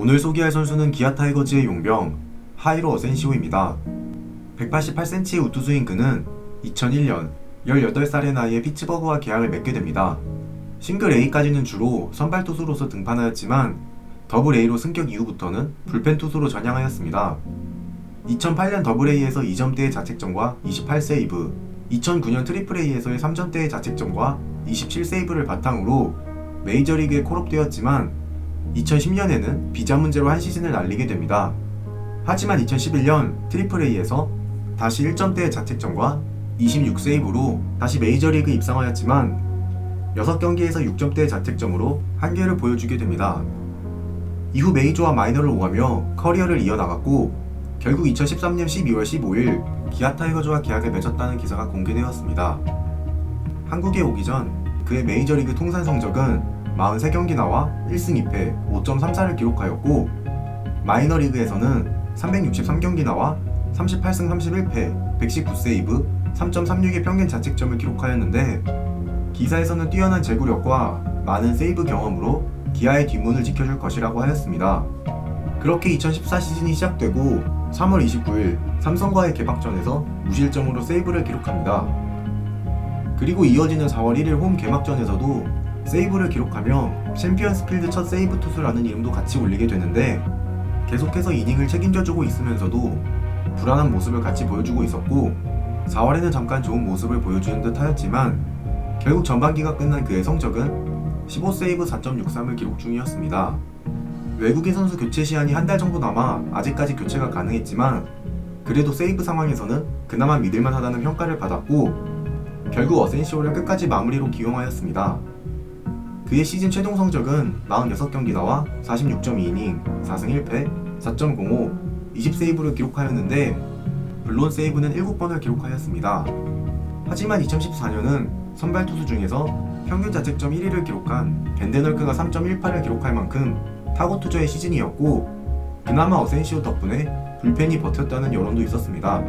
오늘 소개할 선수는 기아 타이거즈의 용병 하이로 어센시오입니다. 188cm의 우투수인 그는 2001년 18살의 나이에 피츠버그와 계약을 맺게 됩니다. 싱글 A까지는 주로 선발 투수로서 등판하였지만 더블 A로 승격 이후부터는 불펜 투수로 전향하였습니다. 2008년 더블 A에서 2점대의 자책점과 28세이브, 2009년 트리플 A에서의 3점대의 자책점과 27세이브를 바탕으로 메이저리그에 콜업되었지만 2010년에는 비자 문제로 한 시즌을 날리게 됩니다. 하지만 2011년 트리플 A에서 다시 1점대의 자책점과 26세이브로 다시 메이저리그 입상하였지만 6경기에서 6점대의 자책점으로 한계를 보여주게 됩니다. 이후 메이저와 마이너를 오가며 커리어를 이어나갔고 결국 2013년 12월 15일 기아 타이거즈와 계약을 맺었다는 기사가 공개되었습니다. 한국에 오기 전 그의 메이저리그 통산 성적은 43경기 나와 1승 2패 5.34를 기록하였고 마이너리그에서는 363경기 나와 38승 31패 119세이브 3.36의 평균 자책점을 기록하였는데 기사에서는 뛰어난 제구력과 많은 세이브 경험으로 기아의 뒷문을 지켜줄 것이라고 하였습니다. 그렇게 2014 시즌이 시작되고 3월 29일 삼성과의 개막전에서 무실점으로 세이브를 기록합니다. 그리고 이어지는 4월 1일 홈 개막전에서도 세이브를 기록하며 챔피언스 필드 첫 세이브 투수라는 이름도 같이 올리게 되는데 계속해서 이닝을 책임져주고 있으면서도 불안한 모습을 같이 보여주고 있었고 4월에는 잠깐 좋은 모습을 보여주는 듯 하였지만 결국 전반기가 끝난 그의 성적은 15세이브 4.63을 기록 중이었습니다. 외국인 선수 교체 시한이 한 달 정도 남아 아직까지 교체가 가능했지만 그래도 세이브 상황에서는 그나마 믿을만 하다는 평가를 받았고 결국 어센시오를 끝까지 마무리로 기용하였습니다. 그의 시즌 최종 성적은 46경기 나와 46.2이닝, 4승 1패, 4.05, 20세이브를 기록하였는데 물론 세이브는 7번을 기록하였습니다. 하지만 2014년은 선발 투수 중에서 평균 자책점 1위를 기록한 벤데널크가 3.18을 기록할 만큼 타고 투저의 시즌이었고 그나마 어센시오 덕분에 불펜이 버텼다는 여론도 있었습니다.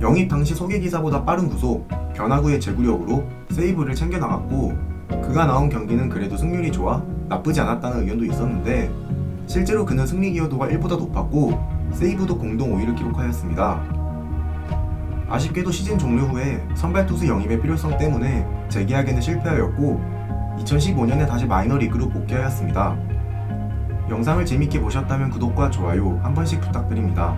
영입 당시 소개 기사보다 빠른 구속, 변화구의 제구력으로 세이브를 챙겨 나갔고 그가 나온 경기는 그래도 승률이 좋아 나쁘지 않았다는 의견도 있었는데 실제로 그는 승리 기여도가 1보다 높았고 세이브도 공동 5위를 기록하였습니다. 아쉽게도 시즌 종료 후에 선발 투수 영입의 필요성 때문에 재계약에는 실패하였고 2015년에 다시 마이너리그로 복귀하였습니다. 영상을 재밌게 보셨다면 구독과 좋아요 한 번씩 부탁드립니다.